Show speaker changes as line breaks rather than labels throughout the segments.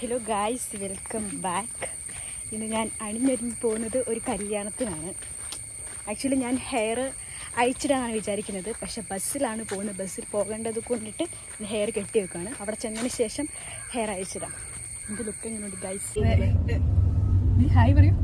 Hello guys welcome back ഇന്ന് ഞാൻ അണിഞ്ഞൊരുങ്ങി പോകുന്നത് ഒരു കല്യാണത്തിനാണ്. ആക്ച്വലി ഞാൻ ഹെയർ അയച്ചിടാനാണ് വിചാരിക്കുന്നത്. പക്ഷേ ബസ്സിലാണ് പോകുന്നത്. ബസ്സിൽ പോകേണ്ടത് കൊണ്ടിട്ട് ഹെയർ കെട്ടി വെക്കുകയാണ് അവിടെ ചെന്നതിന് ശേഷം ഹെയർ അയച്ചിടാം എന്ത് ലുക്ക് എങ്ങനെയുണ്ട് ഗൈസ് ഹായ് പറയൂ.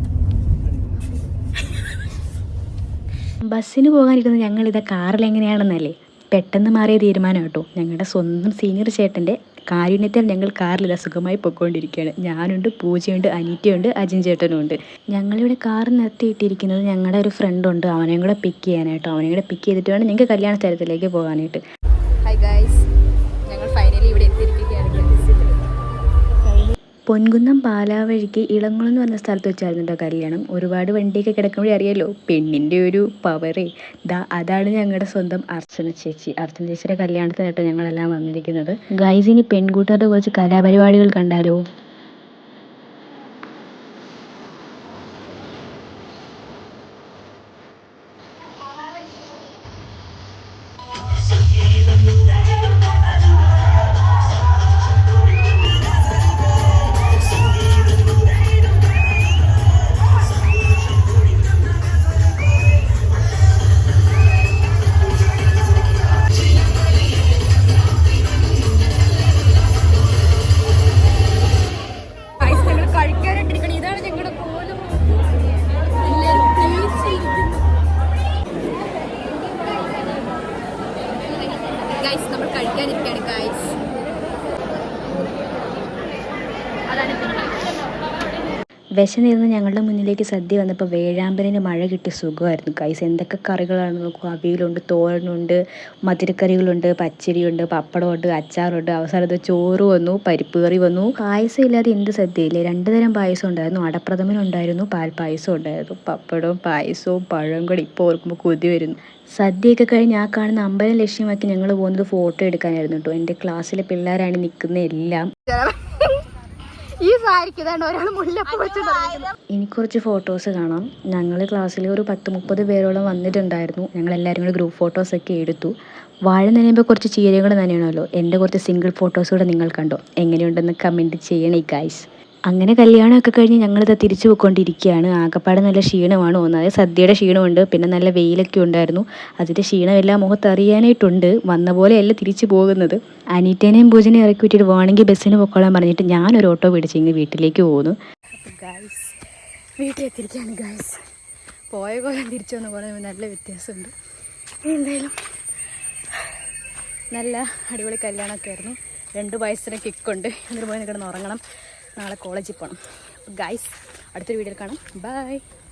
ബസ്സിന് പോകാനിരിക്കുന്ന ഞങ്ങളിത് കാറിൽ എങ്ങനെയാണെന്നല്ലേ? പെട്ടെന്ന് മാറിയ തീരുമാനം കേട്ടോ. ഞങ്ങളുടെ സ്വന്തം സീനിയർ ചേട്ടന്റെ കാരുണ്യത്തിൽ ഞങ്ങൾ കാറിൽ സുഖമായി പൊയ്ക്കൊണ്ടിരിക്കുകയാണ്. ഞാനുണ്ട് പൂജയുണ്ട് അനീറ്റയുണ്ട് അജിൻ ചേട്ടനും ഉണ്ട് ഞങ്ങളിവിടെ കാർ നിർത്തിയിട്ടിരിക്കുന്നത് ഞങ്ങളുടെ ഒരു ഫ്രണ്ട് ഉണ്ട് അവനെയും കൂടെ പിക്ക് ചെയ്യാനായിട്ടോ. അവനെയും കൂടെ പിക്ക് ചെയ്തിട്ട് വേണം ഞങ്ങൾക്ക് കല്യാണ സ്ഥലത്തിലേക്ക് പോകാനായിട്ട്. ഹൈ ഗായ്സ് പൊൻകുന്നം പാലാവഴിക്ക് ഇളങ്കുളം എന്ന് പറഞ്ഞ സ്ഥലത്ത് വെച്ചായിരുന്നു കേട്ടോ കല്യാണം. ഒരുപാട് വണ്ടിയൊക്കെ കിടക്കുമ്പോഴേ അറിയാലോ പെണ്ണിന്റെ ഒരു പവറേ ദാ അതാണ് ഞങ്ങളുടെ സ്വന്തം അർച്ചന ചേച്ചി. അർച്ചന ചേച്ചിയുടെ കല്യാണത്തിനായിട്ട് ഞങ്ങളെല്ലാം വന്നിരിക്കുന്നത്. ഗൈസിന് പെൺകൂട്ടുകാരുടെ കുറച്ച് കലാപരിപാടികൾ കണ്ടാലോ? ഗൈസ് നമ്മൾ കഴിക്കാനിരിക്കുകയാണ് ഗൈസ് വിശന്നിരുന്ന് ഞങ്ങളുടെ മുന്നിലേക്ക് സദ്യ വന്നപ്പോൾ വേഴാമ്പലിന് മഴ കിട്ടിയ സുഖമായിരുന്നു. കൈസ് എന്തൊക്കെ കറികളാണ് നോക്കൂ അവിയലുണ്ട് തോരനുണ്ട് മധുരക്കറികളുണ്ട് പച്ചരിയുണ്ട് പപ്പടമുണ്ട് അച്ചാറുണ്ട്. അവസാനത്തെ ചോറ് വന്നു പരിപ്പ് കറി വന്നു. പായസം ഇല്ലാതെ എന്ത് സദ്യയില്ലേ? രണ്ട് തരം പായസം ഉണ്ടായിരുന്നു. അടപ്രഥമനുണ്ടായിരുന്നു പാൽപ്പായസം ഉണ്ടായിരുന്നു. പപ്പടവും പായസവും പഴവും കൂടി ഇപ്പോൾ ഓർക്കുമ്പോൾ കൊതി വരുന്നു. സദ്യയൊക്കെ കഴിഞ്ഞ് ആ കാണുന്ന അമ്പലം ലക്ഷ്യമാക്കി ഞങ്ങൾ പോകുന്നത് ഫോട്ടോ എടുക്കാനായിരുന്നു കേട്ടോ. എന്റെ ക്ലാസ്സിലെ പിള്ളേരാണ് നിൽക്കുന്ന എല്ലാം.
ഈ സാരിക്ക് ഇതാണ് ഒരാൾ മുല്ലപ്പൂ വെച്ച്
ഇനി കുറച്ച് ഫോട്ടോസ് കാണാം. ഞങ്ങൾ ക്ലാസ്സിൽ ഒരു പത്ത് മുപ്പത് പേരോളം വന്നിട്ടുണ്ടായിരുന്നു. ഞങ്ങൾ എല്ലാവരും കൂടി ഗ്രൂപ്പ് ഫോട്ടോസൊക്കെ എടുത്തു. വാഴ നനയുമ്പോൾ കുറച്ച് ചീരകൾ നനയണമല്ലോ. എന്റെ കുറച്ച് സിംഗിൾ ഫോട്ടോസ് കൂടെ നിങ്ങൾ കണ്ടോ? എങ്ങനെയുണ്ടെന്ന് കമന്റ് ചെയ്യണേ ഗൈസ് അങ്ങനെ കല്യാണമൊക്കെ കഴിഞ്ഞ് ഞങ്ങളിത് തിരിച്ചു പോയിക്കൊണ്ടിരിക്കുകയാണ്. ആകപ്പാടെ നല്ല ക്ഷീണമാണ്. ഒന്നാമത് സദ്യയുടെ ക്ഷീണമുണ്ട്. പിന്നെ നല്ല വെയിലൊക്കെ ഉണ്ടായിരുന്നു. അതിന്റെ ക്ഷീണമെല്ലാം മുഖത്ത് അറിയാനായിട്ടുണ്ട്. വന്ന പോലെയല്ല തിരിച്ചു പോകുന്നത്. അനീറ്റേനെയും പൂജനെയും ഇറക്കി വിട്ടിട്ട് വേണമെങ്കിൽ ബസ്സിന് പൊക്കോളാൻ പറഞ്ഞിട്ട് ഞാനൊരു ഓട്ടോ പിടിച്ച് ഇങ്ങ് വീട്ടിലേക്ക് പോകുന്നു വീട്ടിലെത്തിരിക്കുകയാണ് ഗായ്സ് പോയ കോലം തിരിച്ചു വന്ന പോലെ നല്ല വ്യത്യാസമുണ്ട്. എന്തായാലും നല്ല അടിപൊളി കല്യാണമൊക്കെ ആയിരുന്നു. രണ്ട് വയസ്സിന് കിക്കുണ്ട് എന്നിട്ട് പോയി കിടന്ന് ഉറങ്ങണം. നാളെ കോളേജിൽ പോകണം ഗൈസ് അടുത്തൊരു വീഡിയോയിൽ കാണാം. ബൈ